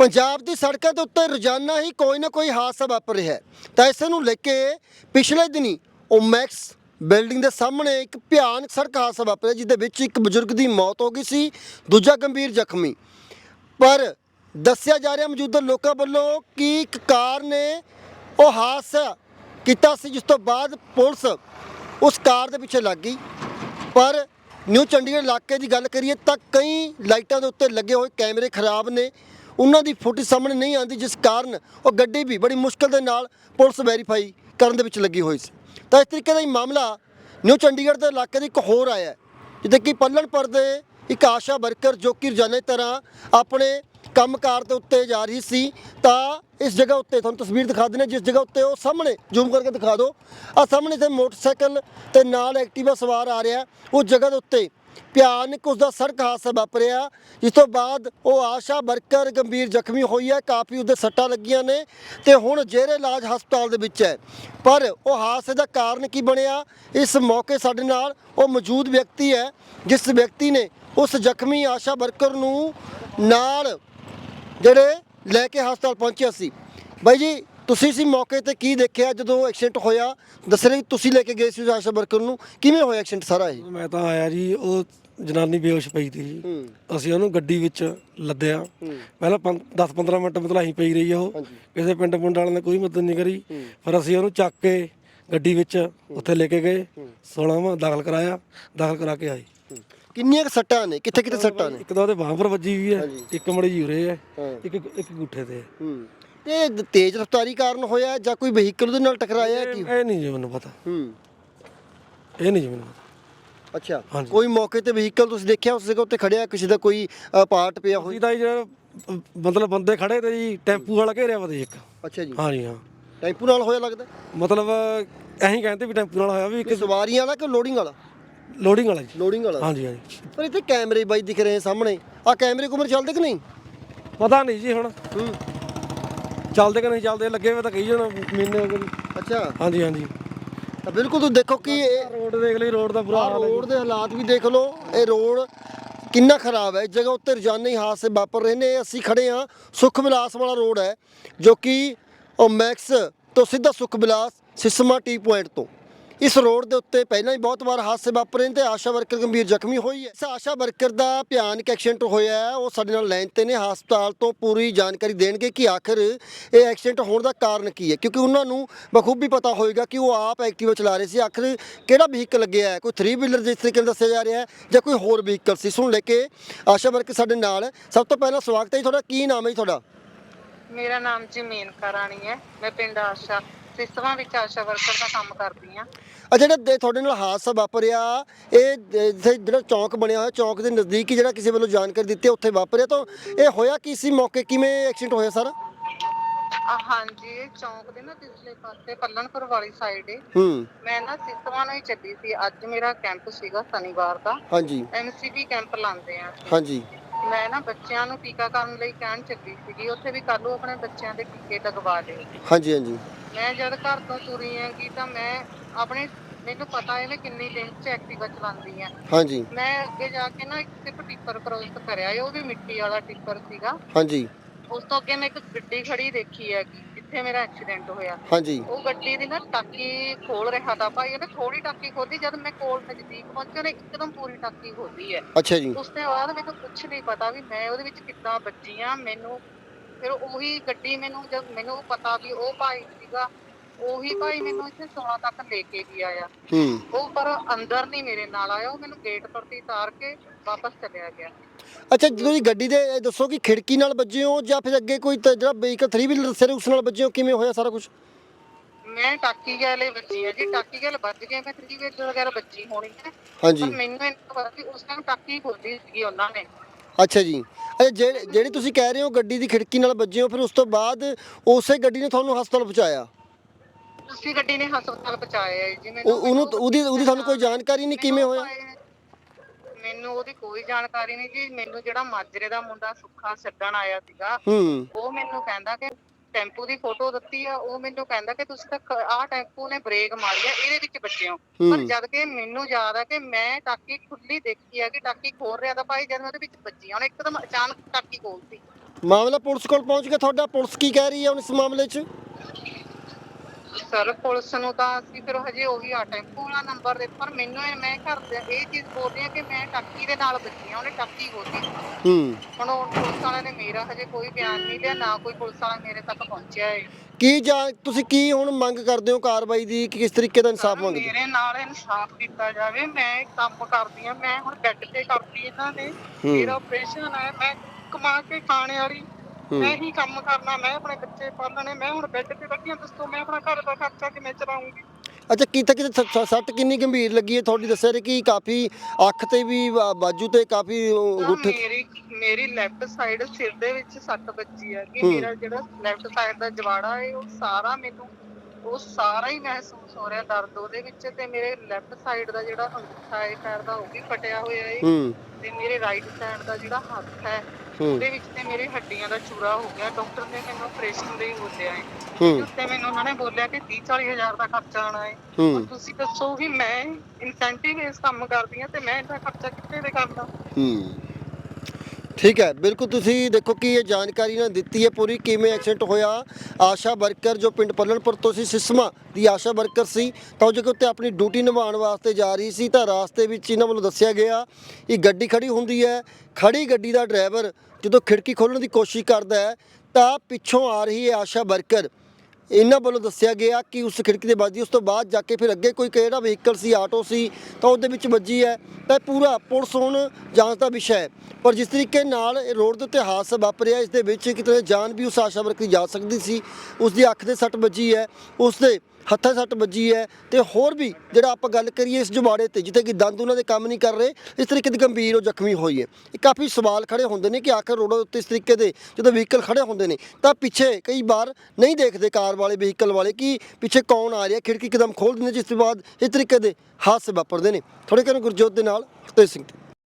ਪੰਜਾਬ ਦੀ ਸੜਕਾਂ ਦੇ ਉੱਤੇ ਰੋਜ਼ਾਨਾ ਹੀ ਕੋਈ ਨਾ ਕੋਈ ਹਾਦਸਾ ਵਾਪਰ ਰਿਹਾ ਹੈ। ਤਾਂ ਇਸ ਨੂੰ ਲੈ ਕੇ ਪਿਛਲੇ ਦਿਨੀ ਮੈਕਸ ਬਿਲਡਿੰਗ ਦੇ ਸਾਹਮਣੇ ਇੱਕ ਭਿਆਨਕ ਸੜਕ ਹਾਦਸਾ ਵਾਪਰਿਆ ਜਿਸ ਦੇ ਵਿੱਚ ਇੱਕ ਬਜ਼ੁਰਗ ਦੀ ਮੌਤ ਹੋ ਗਈ ਸੀ, ਦੂਜਾ ਗੰਭੀਰ ਜ਼ਖਮੀ। ਪਰ ਦੱਸਿਆ ਜਾ ਰਿਹਾ ਮੌਜੂਦਾ ਲੋਕਾਂ ਵੱਲੋਂ ਕਿ ਇੱਕ ਕਾਰ ਨੇ ਉਹ ਹਾਦਸਾ ਕੀਤਾ ਸੀ, ਜਿਸ ਤੋਂ ਬਾਅਦ ਪੁਲਿਸ ਉਸ ਕਾਰ ਦੇ ਪਿੱਛੇ ਲੱਗ ਗਈ। ਪਰ ਨਿਊ ਚੰਡੀਗੜ੍ਹ ਇਲਾਕੇ ਦੀ ਗੱਲ ਕਰੀਏ ਤਾਂ ਕਈ ਲਾਈਟਾਂ ਦੇ ਉੱਤੇ ਲੱਗੇ ਹੋਏ ਕੈਮਰੇ ਖਰਾਬ ਨੇ। ਉਹਨਾਂ ਦੀ ਫੁਟੇਜ ਸਾਹਮਣੇ ਨਹੀਂ ਆਉਂਦੀ ਜਿਸ ਕਾਰਨ ਉਹ ਗੱਡੀ ਵੀ ਬੜੀ ਮੁਸ਼ਕਲ ਦੇ ਨਾਲ ਪੁਲਿਸ ਵੈਰੀਫਾਈ ਕਰਨ ਦੇ ਵਿੱਚ ਲੱਗੀ ਹੋਈ ਸੀ। ਤਾਂ ਇਸ ਤਰੀਕੇ ਦਾ ਹੀ ਮਾਮਲਾ ਨਿਊ ਚੰਡੀਗੜ੍ਹ ਦੇ ਇਲਾਕੇ ਦੀ ਇੱਕ ਹੋਰ ਆਇਆ ਜਿੱਥੇ ਕਿ ਪੱਲਣਪੁਰ ਦੇ ਇੱਕ ਆਸ਼ਾ ਵਰਕਰ ਜੋ ਕਿ ਰੋਜ਼ਾਨੇ ਤਰ੍ਹਾਂ ਆਪਣੇ ਕੰਮਕਾਰ ਦੇ ਉੱਤੇ ਜਾ ਰਹੀ ਸੀ ਤਾਂ ਇਸ ਜਗ੍ਹਾ ਉੱਤੇ ਤੁਹਾਨੂੰ ਤਸਵੀਰ ਦਿਖਾ ਦਿੰਦੇ ਹਾਂ, ਜਿਸ ਜਗ੍ਹਾ ਉੱਤੇ ਉਹ ਸਾਹਮਣੇ ਜ਼ੂਮ ਕਰਕੇ ਦਿਖਾ ਦਿਓ। ਆ ਸਾਹਮਣੇ ਤੇ ਮੋਟਰਸਾਈਕਲ ਤੇ ਨਾਲ ਐਕਟਿਵਾ ਸਵਾਰ ਆ ਰਿਹਾ ਉਸ ਜਗ੍ਹਾ ਦੇ ਉੱਤੇ ਭਿਆਨਕ ਉਸ ਦਾ ਸੜਕ ਹਾਦਸਾ ਵਾਪਰਿਆ, ਜਿਸ ਤੋਂ ਬਾਅਦ ਉਹ ਆਸ਼ਾ ਵਰਕਰ ਗੰਭੀਰ ਜ਼ਖਮੀ ਹੋਈ ਹੈ, ਕਾਫੀ ਉਹਦੇ ਸੱਟਾਂ ਲੱਗੀਆਂ ਨੇ ਤੇ ਹੁਣ ਜੇਰੇ ਇਲਾਜ ਹਸਪਤਾਲ ਦੇ ਵਿੱਚ ਹੈ। ਪਰ ਉਹ ਹਾਦਸੇ ਦਾ ਕਾਰਨ ਕੀ ਬਣਿਆ? ਇਸ ਮੌਕੇ ਸਾਡੇ ਨਾਲ ਉਹ ਮੌਜੂਦ ਵਿਅਕਤੀ ਹੈ, ਜਿਸ ਵਿਅਕਤੀ ਨੇ ਉਸ ਜ਼ਖਮੀ ਆਸ਼ਾ ਵਰਕਰ ਨੂੰ ਨਾਲ ਜਿਹੜੇ ਲੈ ਕੇ ਹਸਪਤਾਲ ਪਹੁੰਚਿਆ ਸੀ। ਬਾਈ ਜੀ ਤੁਸੀਂ ਸੀ ਮੌਕੇ ਤੇ ਕੀ ਦੇਖਿਆ ਜਦੋਂ ਐਕਸੀਡੈਂਟ ਹੋਇਆ? ਦੱਸ ਰਹੇ ਤੁਸੀਂ ਲੈ ਕੇ ਗਏ ਸੀ ਉਸ ਆਸ਼ਾ ਵਰਕਰ ਨੂੰ। ਕਿਵੇਂ ਹੋਇਆ ਐਕਸੀਡੈਂਟ ਸਾਰਾ ਇਹ? ਮੈਂ ਤਾਂ ਆਇਆ ਜੀ ਉਹ ਜਨਾਨੀ ਬੇਹੋਸ਼ ਪਈ ਤੀ ਜੀ। ਅਸੀਂ ਉਹਨੂੰ ਗੱਡੀ ਵਿੱਚ ਲੱਦਿਆ। ਪਹਿਲਾਂ 10-15 ਮਿੰਟ ਮਤਲਬ ਅਸੀਂ ਪਈ ਰਹੀ ਆ ਉਹ। ਕਿਸੇ ਪਿੰਡ ਪੁੰਡ ਵਾਲਿਆਂ ਨੇ ਕੋਈ ਮਦਦ ਨਹੀਂ ਕਰੀ। ਪਰ ਅਸੀਂ ਉਹਨੂੰ ਚੱਕ ਕੇ ਗੱਡੀ ਵਿੱਚ ਉੱਥੇ ਲੈ ਕੇ ਗਏ। 16ਵਾਂ ਦਾਖਲ ਕਰਾਇਆ। ਦਾਖਲ ਕਰਾ ਕੇ ਆਏ। ਕਿੰਨੀਆਂ ਕੁ ਸੱਟਾਂ ਨੇ? ਕਿੱਥੇ ਕਿੱਥੇ ਸੱਟਾਂ ਨੇ? ਇੱਕ ਤਾਂ ਉਹਦੇ ਬਾਹਾਂ ਪਰ ਵੱਜੀ ਵੀ ਹੈ। ਇੱਕ ਮੜੀ ਜੂਰੇ ਹਾਂ। ਇੱਕ ਇੱਕ ਗੁੱਠੇ ਤੇ ਹੈ। ਹੂੰ ਤੇ ਇਹ ਤੇਜ਼ ਰਫ਼ਤਾਰੀ ਕਾਰਨ ਹੋਇਆ ਜਾਂ ਕੋਈ ਵਹੀਕਲ ਉਹਦੇ ਨਾਲ ਟਕਰਾਇਆ ਕੀ? ਇਹ ਨਹੀਂ ਜੀ ਮੈਨੂੰ ਪਤਾ। ਹੂੰ। ਇਹ ਨਹੀਂ ਜੀ ਮੈਨੂੰ ਪਤਾ। ਅੱਛਾ। ਹਾਂਜੀ। ਕੋਈ ਮੌਕੇ ਤੇ ਵਹੀਕਲ ਤੁਸੀਂ ਦੇਖਿਆ ਉਸ ਜਗ੍ਹਾ ਉੱਤੇ ਖੜਿਆ ਕਿਸੇ ਦਾ ਕੋਈ ਅ, ਪਾਰਟ ਪਿਆ ਹੋਈ ਅਸੀਂ ਤਾਂ ਜੀ ਜਿਹੜਾ ਮਤਲਬ ਬੰਦੇ ਖੜੇ ਤੇ ਜੀ ਟੈਂਪੂ ਵਾਲਾ ਘੇਰਿਆ ਵਾ ਤੇ ਇੱਕ। ਅੱਛਾ ਜੀ। ਹਾਂ ਜੀ ਹਾਂ। ਟੈਂਪੂ ਨਾਲ ਹੋਇਆ ਲੱਗਦਾ? ਮਤਲਬ ਐਂ ਕਹਿੰਦੇ ਵੀ ਟੈਂਪੂ ਨਾਲ ਹੋਇਆ ਵੀ ਕਿ ਇੱਕ ਸਵਾਰੀਆਂ ਵਾਲਾ ਕਿ ਲੋਡਿੰਗ ਵਾਲਾ? ਲੋਡਿੰਗ ਵਾਲਾ ਜੀ। ਲੋਡਿੰਗ ਵਾਲਾ। ਹਾਂਜੀ ਹਾਂਜੀ। ਪਰ ਇੱਥੇ ਕੈਮਰੇ ਬਾਈ ਦਿਖ ਰਹੇ ਸਾਹਮਣੇ। ਆ ਕੈਮਰੇ ਕੁਮਰ ਚੱਲਦੇ ਕਿ ਨਹੀਂ? ਪਤਾ ਨਹੀਂ ਜੀ ਹੁਣ। ਹੂੰ। ਚੱਲਦੇ ਕਿ ਨਹੀਂ ਚੱਲਦੇ ਲੱਗੇ ਹੋਏ ਤਾਂ ਕਹੀ ਜਾਣਾ ਮਹੀਨੇ ਹੋ ਗਏ। ਅੱਛਾ। ਹਾਂਜੀ ਹਾਂਜੀ। ਤਾਂ ਬਿਲਕੁਲ ਤੁਸੀਂ ਦੇਖੋ ਕਿ ਇਹ ਰੋਡ ਦੇਖ ਲਈ ਰੋਡ ਦਾ ਬੁਰਾ ਆਹ ਹਾਲ ਹੈ ਰੋਡ ਦੇ ਹਾਲਾਤ ਵੀ ਦੇਖ ਲਓ ਇਹ ਰੋਡ ਕਿੰਨਾ ਖਰਾਬ ਹੈ। ਇਸ ਜਗ੍ਹਾ ਉੱਤੇ ਰੋਜ਼ਾਨਾ ਹੀ ਹਾਦਸੇ ਵਾਪਰ ਰਹੇ ਨੇ ਅਸੀਂ ਖੜੇ ਹਾਂ ਸੁਖ ਵਿਲਾਸ ਵਾਲਾ ਰੋਡ ਹੈ ਜੋ ਕਿ ਉਹ ਮੈਕਸ ਤੋਂ ਸਿੱਧਾ ਸੁਖ ਵਿਲਾਸ ਸਿਸਮਾ ਟੀ ਪੁਆਇੰਟ ਤੋਂ। ਇਸ ਰੋਡ ਦੇ ਉੱਤੇ ਪਹਿਲਾਂ ਹੀ ਬਹੁਤ ਵਾਰ ਹਾਦਸੇ ਵਾਪਰੇ ਨੇ ਤੇ ਆਸ਼ਾ ਵਰਕਰ ਗੰਭੀਰ ਜ਼ਖਮੀ ਹੋਈ ਹੈ। ਇਸ ਆਸ਼ਾ ਵਰਕਰ ਦਾ ਭਿਆਨਕ ਐਕਸੀਡੈਂਟ ਹੋਇਆ ਹੈ। ਉਹ ਸਾਡੇ ਨਾਲ ਲਾਈਨ ਤੇ ਨੇ। ਹਸਪਤਾਲ ਤੋਂ ਪੂਰੀ ਜਾਣਕਾਰੀ ਦੇਣਗੇ ਕਿ ਆਖਰ ਇਹ ਐਕਸੀਡੈਂਟ ਹੋਣ ਦਾ ਕਾਰਨ ਕੀ ਹੈ, ਕਿਉਂਕਿ ਉਹਨਾਂ ਨੂੰ ਬਖੂਬੀ ਪਤਾ ਹੋਏਗਾ ਕਿ ਉਹ ਆਪ ਐਕਟਿਵਾ ਚਲਾ ਰਹੇ ਸੀ। ਆਖਰ ਕਿਹੜਾ ਵਹੀਕਲ ਲੱਗਿਆ ਹੈ? ਕੋਈ 3 ਵੀਲਰ ਜਿਸ ਤਰੀਕੇ ਨਾਲ ਦੱਸਿਆ ਜਾ ਰਿਹਾ ਹੈ ਜਾਂ ਕੋਈ ਹੋਰ ਵਹੀਕਲ ਸੀ? ਸੁਣ ਲੈ ਕੇ ਆਸ਼ਾ ਵਰਕਰ ਸਾਡੇ ਨਾਲ। ਸਭ ਤੋਂ ਪਹਿਲਾਂ ਸਵਾਗਤ ਹੈ ਜੀ ਤੁਹਾਡਾ। ਕੀ ਨਾਮ ਹੈ ਜੀ ਤੁਹਾਡਾ? ਮੇਰਾ ਨਾਮ ਜੀ ਮੇਨਕਾ ਰਾਣੀ ਹੈ। ਮੈਂ ਪਿੰਡ ਆਸ਼ਾ। ਸਿਸਟਮਾਂ ਵਿੱਚ ਆਸ਼ਾ ਵਰਕਰ ਦਾ ਕੰਮ ਕਰਦੀ ਹਾਂ ਆ ਜਿਹੜਾ ਦੇ- ਤੁਹਾਡੇ ਨਾਲ ਹਾਦਸਾ ਵਾਪਰਿਆ ਇਹ ਦ- ਇੱਥੇ ਜਿਹੜਾ ਚੌਂਕ ਬਣਿਆ ਹੋਇਆ ਚੌਂਕ ਦੇ ਨਜ਼ਦੀਕ ਹੀ ਜਿਹੜਾ ਕਿਸੇ ਵੱਲੋਂ ਜਾਣਕਾਰੀ ਦਿੱਤੀ ਹੈ, ਉੱਥੇ ਵਾਪਰਿਆ ਤਾਂ ਇਹ ਹੋਇਆ ਕੀ ਸੀ? ਮੌਕੇ ਕਿਵੇਂ ਐਕਸੀਡੈਂਟ ਹੋਇਆ ਸਾਰਾ? ਆ ਹਾਂਜੀ ਇਹ ਚੌਂਕ ਦੇ ਨਾ ਪਿਛਲੇ ਪਾਸੇ ਪੱਲਣਪੁਰ ਵਾਲੀ ਸਾਈਡ ਏ। ਹੂੰ। ਮੈਂ ਨਾ ਸਿਸਟਮਾਂ ਨੂੰ ਹੀ ਚੱਲੀ ਸੀ। ਅੱਜ ਮੇਰਾ ਕੈਂਪ ਸੀਗਾ ਸ਼ਨੀਵਾਰ ਦਾ। ਹਾਂਜੀ। ਐਮਸੀਪੀ ਕੈਂਪ ਲਾਉਂਦੇ ਆ। ਹਾਂਜੀ। ਮੈਂ ਨਾ ਬੱਚਿਆਂ ਨੂੰ ਟੀਕਾਕਰਨ ਲਈ ਕਹਿਣ ਚੱਲੀ ਸੀਗੀ। ਉੱਥੇ ਵੀ ਕੱਲ ਨੂੰ ਆਪਣੇ ਬੱਚਿਆਂ ਦੇ ਟੀਕੇ ਲਗਵਾ ਲਿਓ ਹਾਂਜੀ ਹਾਂਜੀ। ਮੈਂ ਜਦ ਘਰ ਤੋਂ ਤੁਰੀ ਆਂਗੀ ਤਾਂ ਮੈਂ ਆਪਣੇ ਮੈਨੂੰ ਪਤਾ ਹੈ ਮੈਂ ਕਿੰਨੀ ਲਿੰਕ ਚ ਐਕਟਿਵਾ ਚਲਾਉਂਦੀ ਆ। ਹਾਂਜੀ। ਮੈਂ ਅੱਗੇ ਜਾ ਕੇ ਨਾ ਇੱਕ ਸਿਰਫ ਟਿੱਪਰ ਕ੍ਰੋਸ ਕਰਿਆ ਉਹ ਵੀ ਮਿੱਟੀ ਵਾਲਾ ਟਿੱਪਰ ਸੀਗਾ। ਹਾਂਜੀ। ਉਸ ਤੋਂ ਅੱਗੇ ਮੈਂ ਇੱਕ ਗੱਡੀ ਖੜੀ ਦੇਖੀ ਹੈ ਜਿੱਥੇ ਮੇਰਾ ਐਕਸੀਡੈਂਟ ਹੋਇਆ। ਹਾਂਜੀ। ਉਹ ਗੱਡੀ ਦੀ ਨਾ ਟਾਕੀ ਖੋਲ ਰਿਹਾ ਤਾਂ ਭਾਈ ਉਹਨੇ ਥੋੜੀ ਟਾਕੀ ਖੋਲੀ ਜਦ ਮੈਂ ਕੋਲ ਨਜ਼ਦੀਕ ਪਹੁੰਚੀ ਉਹਨੇ ਇੱਕਦਮ ਪੂਰੀ ਟਾਕੀ ਖੋਲੀ ਹੈ ਅੱਛਾ ਜੀ। ਉਸ ਤੋਂ ਬਾਅਦ ਮੈਨੂੰ ਕੁਝ ਨਹੀਂ ਪਤਾ ਵੀ ਮੈਂ ਉਹਦੇ ਵਿੱਚ ਕਿੱਦਾਂ ਵੱਜੀ ਆ ਮੈਨੂੰ ਫਿਰ ਉਹੀ ਗੱਡੀ ਮੈਨੂੰ ਜਦ ਮੈਨੂੰ ਪਤਾ ਵੀ ਉਹ ਭਾਈ ਸੀਗਾ ਉਹੀ ਭਾਈ ਮੈਨੂੰ ਇੱਥੇ ਸੋਨਾ ਤੱਕ ਲੈ ਕੇ ਵੀ ਆਇਆ। ਹੂੰ। ਉਹ ਪਰ ਅੰਦਰ ਨਹੀਂ ਮੇਰੇ ਨਾਲ ਆਇਆ ਉਹ ਮੈਨੂੰ ਗੇਟ ਪਰ ਦੀ ਤਾਰ ਕੇ ਵਾਪਸ ਚਲਿਆ ਗਿਆ। ਅੱਛਾ ਜਦੋਂ ਜੀ ਗੱਡੀ ਦੇ ਇਹ ਦੱਸੋ ਕਿ ਖਿੜਕੀ ਨਾਲ ਵੱਜੇ ਹੋ ਜਾਂ ਫਿਰ ਅੱਗੇ ਕੋਈ ਤਾਂ ਜਿਹੜਾ ਵਹੀਕਲ 3 ਵੀਲਰ ਰਿਹਾ, ਉਸ ਨਾਲ ਵੱਜੇ ਹੋ ਕਿਵੇਂ ਹੋਇਆ ਸਾਰਾ ਕੁਝ ਮੈਂ ਟਾਕੀ ਗੈਲੇ ਵੱਜੀ ਆ ਜੀ ਟਾਕੀ ਗੈਲ ਵੱਜ ਗਏ ਮੈਂ ਤਰੀ ਵੇਚ ਵਗੈਰਾ ਵੱਜੀ ਹੋਣੀ ਹੈ। ਹਾਂਜੀ। ਮੈਨੂੰ ਇੰਨਾ ਪਤਾ ਸੀ ਉਸ ਟਾਈਮ ਟਾਕੀ ਖੋਲੀ ਸੀਗੀ ਉਹਨਾਂ ਨੇ। ਅੱਛਾ ਜੀ। ਅੱਛਾ ਜਿਹੜੇ ਜਿਹੜੀ ਤੁਸੀਂ ਕਹਿ ਰਹੇ ਹੋ ਗੱਡੀ ਦੀ ਖਿੜਕੀ ਨਾਲ ਵੱਜੇ ਹੋ ਫਿਰ ਉਸ ਤੋਂ ਬਾਅਦ ਉਸੇ ਗੱਡੀ ਨੇ ਤੁਹਾਨੂੰ ਹਸਪਤਾਲ ਪਹੁੰਚਾਇਆ? ਉਸੇ ਗੱਡੀ ਨੇ ਹਸਪਤਾਲ ਪਹੁੰਚਾਇਆ ਹੈ ਜੀ ਉਹ- ਮੈਨੂੰ ਉਹਨੂੰ ਉਹਦੀ ਉਹਦੀ ਤੁਹਾਨੂੰ ਕੋਈ ਜਾਣਕਾਰੀ ਨਹੀਂ ਕਿਵੇਂ ਹੋਇਆ? ਮੈਨੂੰ ਉਹਦੀ ਕੋਈ ਜਾਣਕਾਰੀ ਨਹੀਂ ਜੀ। ਮੈਨੂੰ ਜਿਹੜਾ ਮਾਜਰੇ ਦਾ ਮੁੰਡਾ ਸੁੱਖਾ ਛੱਡਣ ਆਇਆ ਸੀਗਾ ਹੂੰ। ਉਹ ਮੈਨੂੰ ਕਹਿੰਦਾ ਕਿ ਟੈਂਪੂ ਦੀ ਫੋਟੋ ਦਿੱਤੀ ਆ ਉਹ ਮੈਨੂੰ ਕਹਿੰਦਾ ਕਿ ਤੁਸੀਂ ਤਾਂ ਆਹ ਟੈਂਪੂ ਨੇ ਬ੍ਰੇਕ ਮਾਰੀ ਆ ਇਹਦੇ ਵਿੱਚ ਬੱਚੇ ਹੋ। ਪਰ ਜਦ ਕਿ ਮੈਨੂੰ ਯਾਦ ਆ ਕਿ ਮੈਂ ਟਾਕੀ ਖੁੱਲੀ ਦੇਖੀ ਆ ਕਿ ਟਾਕੀ ਖੋਲ ਰਿਹਾ ਤਾਂ ਭਾਈ ਜਦ ਮੈਂ ਉਹਦੇ ਵਿੱਚ ਵੱਜੀ ਆ ਉਹਨੇ ਇੱਕਦਮ ਅਚਾਨਕ ਟਾਕੀ ਖੋਲਤੀ। ਮਾਮਲਾ ਪੁਲਿਸ ਕੋਲ ਪਹੁੰਚ ਗਿਆ ਤੁਹਾਡਾ ਪੁਲਿਸ ਕੀ ਕਹਿ ਰਹੀ ਹੈ ਹੁਣ ਇਸ ਮਾਮਲੇ 'ਚ? ਸਰ ਪੁਲਿਸ ਨੂੰ ਤਾਂ ਅਸੀਂ ਫਿਰ ਹਜੇ ਉਹੀ ਆ ਟੈਂਪੂ ਵਾਲਾ ਨੰਬਰ ਦੇ ਪਰ ਮੈਨੂੰ ਇਹ ਮੈਂ ਘਰ ਦੇ ਇਹ ਚੀਜ਼ ਬੋਲ ਰਹੀ ਹਾਂ ਕਿ ਮੈਂ ਟੱਕੀ ਦੇ ਨਾਲ ਵੱਜੀ ਆ ਉਹਨੇ ਟੱਕੀ ਖੋਲੀ ਹੂੰ। ਹੁਣ ਉਹ ਪੁਲਿਸ ਵਾਲਿਆਂ ਨੇ ਮੇਰਾ ਹਜੇ ਕੋਈ ਬਿਆਨ ਨਹੀਂ ਲਿਆ ਨਾ ਕੋਈ ਪੁਲਿਸ ਵਾਲਾ ਮੇਰੇ ਤੱਕ ਪਹੁੰਚਿਆ ਹੈ ਕੀ ਜਾਂ ਤੁਸੀਂ ਕੀ ਹੁਣ ਮੰਗ ਕਰਦੇ ਹੋ ਕਾਰਵਾਈ ਦੀ? ਕਿ ਕਿਸ ਤਰੀਕੇ ਦਾ ਇਨਸਾਫ ਮੰਗਦੇ? ਹੋ ਮੇਰੇ ਨਾਲ ਇਨਸਾਫ ਕੀਤਾ ਜਾਵੇ। ਮੈਂ ਕੰਮ ਕਰਦੀ ਆ ਮੈਂ ਹੁਣ ਬੈੱਡ ਤੇ ਕਰਦੀ ਇਹਨਾਂ ਨੇ ਹੂੰ। ਮੇਰਾ ਆਪਰੇਸ਼ਨ ਹੈ ਮੈਂ ਕਮਾ ਕੇ ਖਾਣੇ ਵਾਲੀ। ਹੂੰ। ਮੈਂ ਹੀ ਕੰਮ ਕਰਨਾ ਮੈਂ ਆਪਣੇ ਬੱਚੇ ਪਾਲਣੇ ਮੈਂ ਹੁਣ ਬੈੱਡ ਤੇ ਬੈਠੀ ਹਾਂ ਦੱਸੋ ਮੈਂ ਆਪਣਾ ਘਰ ਦਾ ਖਰਚਾ ਕਿਵੇਂ ਚਲਾਉਂਗੀ? ਅੱਛਾ ਕਿਤੇ ਕਿਤੇ ਸ- ਸੱਟ ਕਿੰਨੀ ਗੰਭੀਰ ਲੱਗੀ ਹੈ ਤੁਹਾਡੀ ਦੱਸਿਆ ਰਿਹਾ ਕਿ ਕਾਫੀ ਅੱਖ ਤੇ ਵੀ ਬਾਜੂ ਤੇ ਕਾਫੀ ਤਾਂ ਗੁੱਠੇ ਮੇਰੀ ਮੇਰੀ ਲੈਫਟ ਸਾਈਡ ਸਿਰ ਦੇ ਵਿੱਚ ਸੱਟ ਵੱਜੀ ਹੈ ਕਿ ਹੂੰ। ਮੇਰਾ ਜਿਹੜਾ ਲੈਫਟ ਸਾਈਡ ਦਾ ਜਵਾੜਾ ਹੈ ਉਹ ਸਾਰਾ ਮੈਨੂੰ ਉਹ ਸਾਰਾ ਹੀ ਮਹਿਸੂਸ ਹੋ ਰਿਹਾ ਦਰਦ ਉਹਦੇ ਵਿੱਚ ਤੇ ਮੇਰੇ ਲੈਫਟ ਸਾਈਡ ਦਾ ਜਿਹੜਾ ਅੰਗੂਠਾ ਹੈ ਪੈਰ ਦਾ ਉਹ ਵੀ ਫਟਿਆ ਹੋਇਆ ਹੈ ਹੂੰ ਤੇ ਮੇਰੇ ਰਾਈਟ ਸਾਈਡ ਦਾ ਜਿਹੜਾ ਹੱਥ ਹੂੰ ਉਹਦੇ ਵਿੱਚ ਤੇ ਮੇਰੇ ਹੱਡੀਆਂ ਦਾ ਚੂਰਾ ਹੋ ਗਿਆ। ਡਾਕਟਰ ਨੇ ਮੈਨੂੰ ਆਪਰੇਸ਼ਨ ਦੇ ਹੀ ਬੋਲਿਆ ਹੈ। ਹੂੰ ਉੱਤੇ ਮੈਨੂੰ ਉਹਨਾਂ ਨੇ ਬੋਲਿਆ ਕਿ 30 40 ਹਜ਼ਾਰ ਦਾ ਖਰਚਾ ਆਣਾ ਹੈ ਹੂੰ। ਹੁਣ ਤੁਸੀਂ ਦੱਸੋ ਵੀ ਮੈਂ ਇਨਸੈਂਟਿਵ ਇਸ ਕੰਮ ਕਰਦੀ ਹਾਂ ਤੇ ਮੈਂ ਇਹਦਾ ਖਰਚਾ ਕਿੱਥੇ ਦੇ ਕਰਨਾ ਹੂੰ। ਠੀਕ ਹੈ, ਬਿਲਕੁਲ ਤੁਸੀਂ ਦੇਖੋ ਕਿ ਇਹ ਜਾਣਕਾਰੀ ਨਾ ਦਿੱਤੀ ਹੈ ਪੂਰੀ, ਕਿਵੇਂ ਐਕਸੀਡੈਂਟ ਹੋਇਆ। ਆਸ਼ਾ ਵਰਕਰ ਜੋ ਪਿੰਡ ਪੱਲਣਪੁਰ ਤੋਂ ਸੀ, ਸਿਸਮਾ ਦੀ ਆਸ਼ਾ ਵਰਕਰ ਸੀ, ਤਾਂ ਉਹ ਜੋ ਉੱਤੇ ਆਪਣੀ ਡਿਊਟੀ ਨਿਭਾਉਣ ਵਾਸਤੇ ਜਾ ਰਹੀ ਸੀ, ਤਾਂ ਰਾਸਤੇ ਵਿੱਚ ਇਹਨਾਂ ਵੱਲੋਂ ਦੱਸਿਆ ਗਿਆ ਇਹ ਗੱਡੀ ਖੜੀ ਹੁੰਦੀ ਹੈ। ਖੜੀ ਗੱਡੀ ਦਾ ਡਰਾਈਵਰ ਜਦੋਂ ਖਿੜਕੀ ਖੋਲ੍ਹਣ ਦੀ ਕੋਸ਼ਿਸ਼ ਕਰਦਾ ਹੈ, ਤਾਂ ਪਿੱਛੋਂ ਆ ਰਹੀ ਹੈ ਆਸ਼ਾ ਵਰਕਰ। ਇਹਨਾਂ ਵੱਲੋਂ ਦੱਸਿਆ ਗਿਆ ਕਿ ਉਸ ਖਿੜਕੀ ਦੇ ਵੱਜਦੀ ਉਸ ਤੋਂ ਬਾਅਦ ਜਾ ਕੇ ਫਿਰ ਅੱਗੇ ਕੋਈ ਕਿਹੜਾ ਵਹੀਕਲ ਸੀ, ਆਟੋ ਸੀ, ਤਾਂ ਉਹਦੇ ਵਿੱਚ ਵੱਜੀ ਹੈ, ਤਾਂ ਇਹ ਪੂਰਾ ਪੁਲਿਸ ਹੁਣ ਜਾਂਚ ਦਾ ਵਿਸ਼ਾ ਹੈ। ਪਰ ਜਿਸ ਤਰੀਕੇ ਨਾਲ ਇਹ ਰੋਡ ਦੇ ਉੱਤੇ ਹਾਦਸਾ ਵਾਪਰਿਆ, ਇਸ ਦੇ ਵਿੱਚ ਕਿਤੇ ਜਾਨ ਵੀ ਉਸ ਆਸ਼ਾ ਵਰਕਰ ਦੀ ਜਾ ਸਕਦੀ ਸੀ ਉਸ ਦੀ ਅੱਖ ਦੇ ਸੱਟ ਵੱਜੀ ਹੈ ਉਸ ਦੇ ਹੱਥਾਂ ਸੱਟ ਵੱਜੀ ਹੈ ਤੇ ਹੋਰ ਵੀ ਜਿਹੜਾ ਆਪਾਂ ਗੱਲ ਕਰੀਏ ਇਸ ਜੁਬਾੜੇ ਤੇ, ਜਿੱਥੇ ਕਿ ਦੰਦ ਉਹਨਾਂ ਦੇ ਕੰਮ ਨਹੀਂ ਕਰ ਰਹੇ, ਇਸ ਤਰੀਕੇ ਦੀ ਗੰਭੀਰ ਉਹ ਜ਼ਖਮੀ ਹੋਈ ਹੈ। ਇਹ ਕਾਫੀ ਸਵਾਲ ਖੜੇ ਹੁੰਦੇ ਨੇ ਕਿ ਆਖਰ ਰੋਡਾਂ ਉੱਤੇ ਇਸ ਤਰੀਕੇ ਦੇ ਜਦੋਂ ਵਹੀਕਲ ਖੜੇ ਹੁੰਦੇ ਨੇ, ਤਾਂ ਪਿੱਛੇ ਕਈ ਵਾਰ ਨਹੀਂ ਦੇਖਦੇ ਕਾਰ ਵਾਲੇ ਵਹੀਕਲ ਵਾਲੇ ਕਿ ਪਿੱਛੇ ਕੌਣ ਆ ਰਿਹਾ, ਖਿੜਕੀ ਇੱਕਦਮ ਖੋਲ ਦਿੰਦੇ ਜਿਸ ਤੋਂ ਬਾਅਦ ਇਸ ਤਰੀਕੇ ਦੇ ਹਾਦਸੇ ਵਾਪਰਦੇ ਨੇ। ਥੋੜੇ ਕਿਨ ਗੁਰਜੋਤ ਦੇ ਨਾਲ ਫਤਿਹ ਸਿੰਘ